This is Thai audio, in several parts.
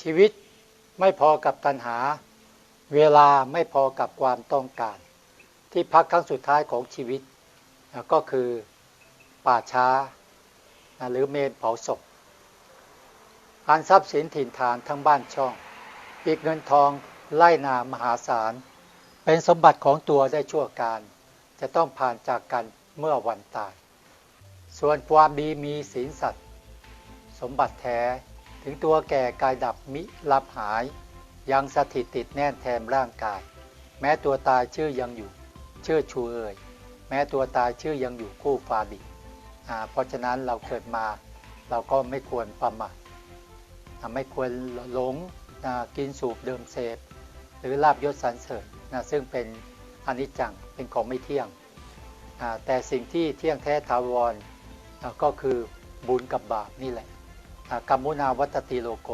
ชีวิตไม่พอกับตัณหา เวลาไม่พอกับความต้องการ ที่พักครั้งสุดท้ายของชีวิตก็คือป่าช้า หรือเมนเผาศพอันทรัพย์สินถิ่นฐานทั้งบ้านช่อง อีกเงินทองไล่นามหาศาล เป็นสมบัติของตัวได้ชั่วการ จะต้องผ่านจากกันเมื่อวันตาย ส่วนความดีมีศีลสัตว์ สมบัติแท้ ถึงตัวแก่กายดับมิลับหาย ยังสถิตติดแน่นแทนร่างกาย แม้ตัวตายชื่อยังอยู่ ชื่อชูเอ่ยแม้ตัวตายชื่อยังอยู่คู่ฟาดิอ่าเพราะฉะนั้นเราเกิดมา เราก็ไม่ควรประมาทไม่ควรหลงกินสูบเดิมเสพ หรือลาบยศสรรเสริญนะซึ่งเป็นอนิจจังเป็นของไม่เที่ยง แต่สิ่งที่เที่ยงแท้ถาวรก็คือบุญกับบาปนี่แหละ กรรมุนาวัตติโลโก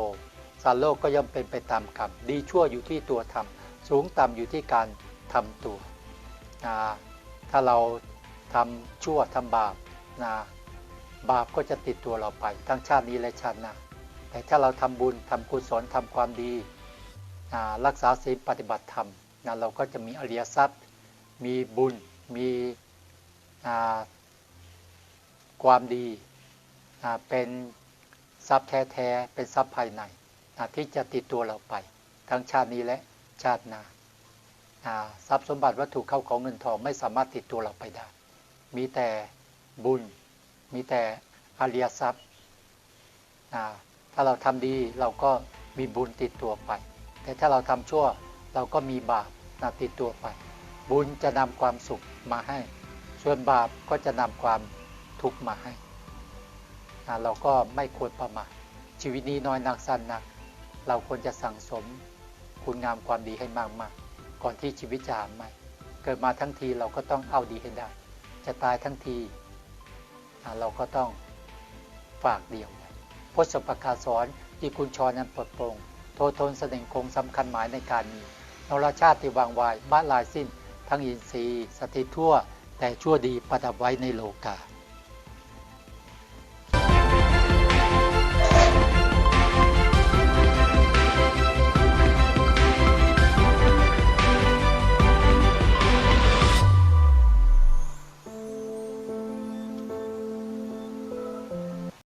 สัตว์โลกก็ย่อมเป็นไปตามกรรม ดีชั่วอยู่ที่ตัวทำสูงต่ำอยู่ที่การทำตัวอ่าถ้าเราทำชั่วทำบาปนะบาปก็จะติดตัวเราไป ทั้งชาตินี้และชาติหน้าแต่ถ้าเราทำบุญทำกุศลทำความดีอ่ารักษาศีลปฏิบัติธรรมนะเราก็จะมีอริยทรัพย์ มีบุญ มีความดีเป็น ทรัพย์แท้ๆเป็นทรัพย์ภายในนะที่จะติดตัวเราไป ทั้งชาตินี้และชาติหน้าทรัพย์สมบัติวัตถุเข้าของเงินทองไม่สามารถติดตัวเราไปได้ มีแต่บุญ มีแต่อริยทรัพย์อ่าถ้าเราทำดีเราก็มีบุญติดตัวไป แต่ถ้าเราทำชั่วเราก็มีบาปนะติดตัวไป บุญจะนำความสุขมาให้ ส่วนบาปก็จะนำความทุกข์มาให้ นะเราก็ไม่ควรประมาทชีวิตนี้น้อยนักสั้นนัก เราควรจะสั่งสมคุณงามความดีให้มากๆก่อนที่ชีวิตจะหาไม่ เกิดมาทั้งทีเราก็ต้องเอาดีให้ได้ จะตายทั้งทีเราก็ต้องฝากเดียวไว้พจน์ประกาสอนที่คุณชอนั้นปลดปรงโททนเสน่ห์คงสำคัญหมายในการมีนรชาติที่วางวายมาลายสิ้น ทั้งอินทรีย์สถิตทั่ว แต่ชั่วดีประดับไว้ในโลกา